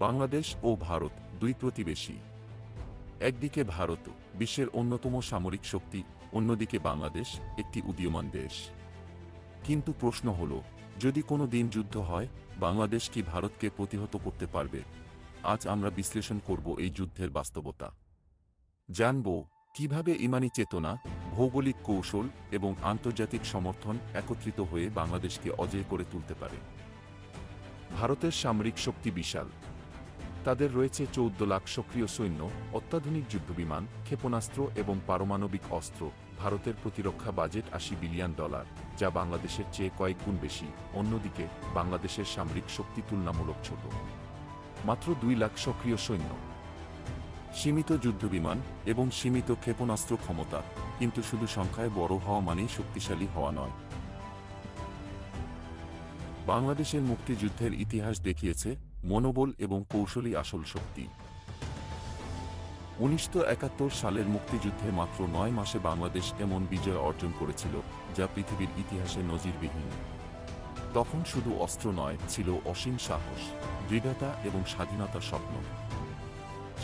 বাংলাদেশ ও ভারত দুই প্রতিবেশী। একদিকে ভারত বিশ্বের অন্যতম সামরিক শক্তি, অন্যদিকে বাংলাদেশ একটি উদীয়মান দেশ। কিন্তু প্রশ্ন হল, যদি কোনো দিন যুদ্ধ হয়, বাংলাদেশ কি ভারতকে প্রতিহত করতে পারবে? আজ আমরা বিশ্লেষণ করব এই যুদ্ধের বাস্তবতা। জানব, কীভাবে ইমানি চেতনা, ভৌগোলিক কৌশল এবং আন্তর্জাতিক সমর্থন একত্রিত হয়ে বাংলাদেশকে অজেয় করে তুলতে পারে? ভারতের সামরিক শক্তি বিশাল। তাদের রয়েছে চৌদ্দ লাখ সক্রিয় সৈন্য, অত্যাধুনিক যুদ্ধবিমান, ক্ষেপণাস্ত্র এবং পারমাণবিক অস্ত্র, ভারতের প্রতিরক্ষা বাজেট আশি বিলিয়ন ডলার, যা বাংলাদেশের চেয়ে কয়েক গুণ বেশি, অন্যদিকে বাংলাদেশের সামরিক শক্তি তুলনামূলক ছোট। মাত্র দুই লাখ সক্রিয় সৈন্য। সীমিত যুদ্ধবিমান এবং সীমিত ক্ষেপণাস্ত্র ক্ষমতা, কিন্তু শুধু সংখ্যায় বড় হওয়া মানেই শক্তিশালী হওয়া নয়। বাংলাদেশের মুক্তিযুদ্ধের ইতিহাস দেখিয়েছে মনোবল এবং কৌশলী আসল শক্তি। উনিশশো একাত্তর সালের মুক্তিযুদ্ধে মাত্র নয় মাসে বাংলাদেশ এমন বিজয় অর্জন করেছিল যা পৃথিবীর ইতিহাসে নজিরবিহীন। তখন শুধু অস্ত্র নয়, ছিল অসীম সাহস, দৃঢ়তা এবং স্বাধীনতার স্বপ্ন।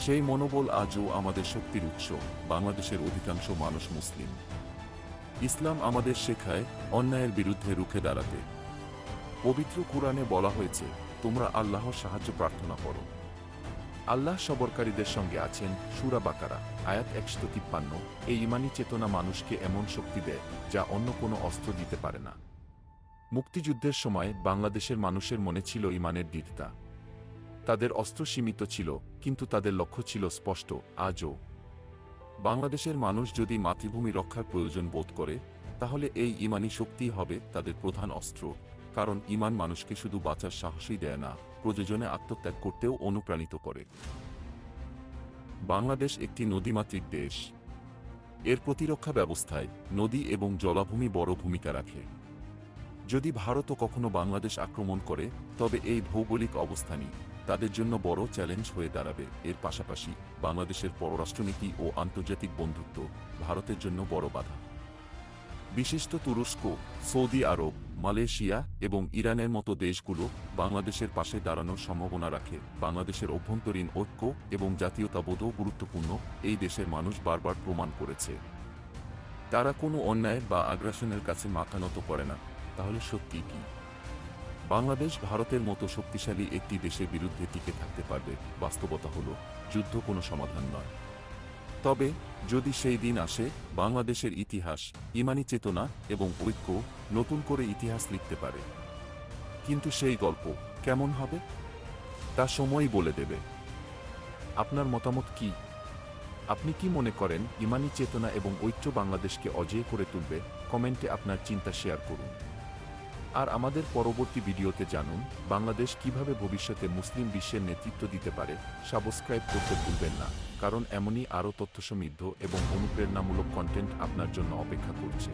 সেই মনোবল আজও আমাদের শক্তির উৎস, বাংলাদেশের অধিকাংশ মানুষ মুসলিম। ইসলাম আমাদের শেখায় অন্যায়ের বিরুদ্ধে রুখে দাঁড়াতে। পবিত্র কুরআনে বলা হয়েছে তোমরা আল্লাহর সাহায্য প্রার্থনা করো। আল্লাহ সবরকারীদের সঙ্গে আছেন সুরা বাকারা, আয়াত একশো তিপ্পান্ন। এই ইমানি চেতনা মানুষকে এমন শক্তি দেয় যা অন্য কোনো অস্ত্র দিতে পারে না। মুক্তিযুদ্ধের সময় বাংলাদেশের মানুষের মনে ছিল ইমানের দৃঢ়তা। তাদের অস্ত্র সীমিত ছিল, কিন্তু তাদের লক্ষ্য ছিল স্পষ্ট, আজও। বাংলাদেশের মানুষ যদি মাতৃভূমি রক্ষার প্রয়োজন বোধ করে, তাহলে এই ইমানি শক্তি হবে তাদের প্রধান অস্ত্র। কারণ ইমান মানুষকে শুধু বাঁচার সাহসই দেয় না, প্রয়োজনে আত্মত্যাগ করতেও অনুপ্রাণিত করে। বাংলাদেশ একটি নদীমাতৃক দেশ। এর প্রতিরক্ষা ব্যবস্থায় নদী এবং জলাভূমি বড় ভূমিকা রাখে। যদি ভারতও কখনো বাংলাদেশ আক্রমণ করে, তবে এই ভৌগোলিক অবস্থানই তাদের জন্য বড় চ্যালেঞ্জ হয়ে দাঁড়াবে। এর পাশাপাশি বাংলাদেশের পররাষ্ট্রনীতি ও আন্তর্জাতিক বন্ধুত্ব ভারতের জন্য বড় বাধা। বিশিষ্ট তুরস্ক, সৌদি আরব মালয়েশিয়া এবং ইরানের মতো দেশগুলো বাংলাদেশের পাশে দাঁড়ানোর সম্ভাবনা রাখে। বাংলাদেশের অভ্যন্তরীণ ঐক্য এবং জাতীয়তাবোধও গুরুত্বপূর্ণ, এই দেশের মানুষ বারবার প্রমাণ করেছে। তারা কোনো অন্যায় বা আগ্রাসনের কাছে মাথা নত করে না। তাহলে সত্যি কি? বাংলাদেশ ভারতের মতো শক্তিশালী একটি দেশের বিরুদ্ধে টিকে থাকতে পারবে, বাস্তবতা হল, যুদ্ধ কোনো সমাধান নয়। তবে, যদি সেই দিন আসে, বাংলাদেশের ইতিহাস, ইমানি চেতনা এবং ঐক্য নতুন করে ইতিহাস লিখতে পারে। কিন্তু সেই গল্প কেমন হবে? তা সময়ই বলে দেবে। আপনার মতামত কি? আপনি কি মনে করেন ইমানি চেতনা এবং ঐক্য বাংলাদেশকে অজেয় করে তুলবে? কমেন্টে আপনার চিন্তা শেয়ার করুন। আর আমাদের পরবর্তী ভিডিওতে জানুন, বাংলাদেশ কীভাবে ভবিষ্যতে মুসলিম বিশ্বের নেতৃত্ব দিতে পারে, সাবস্ক্রাইব করতে ভুলবেন না। কারণ এমনই আরও তথ্য সমৃদ্ধ এবং অনুপ্রেরণামূলক কন্টেন্ট আপনার জন্য অপেক্ষা করছে।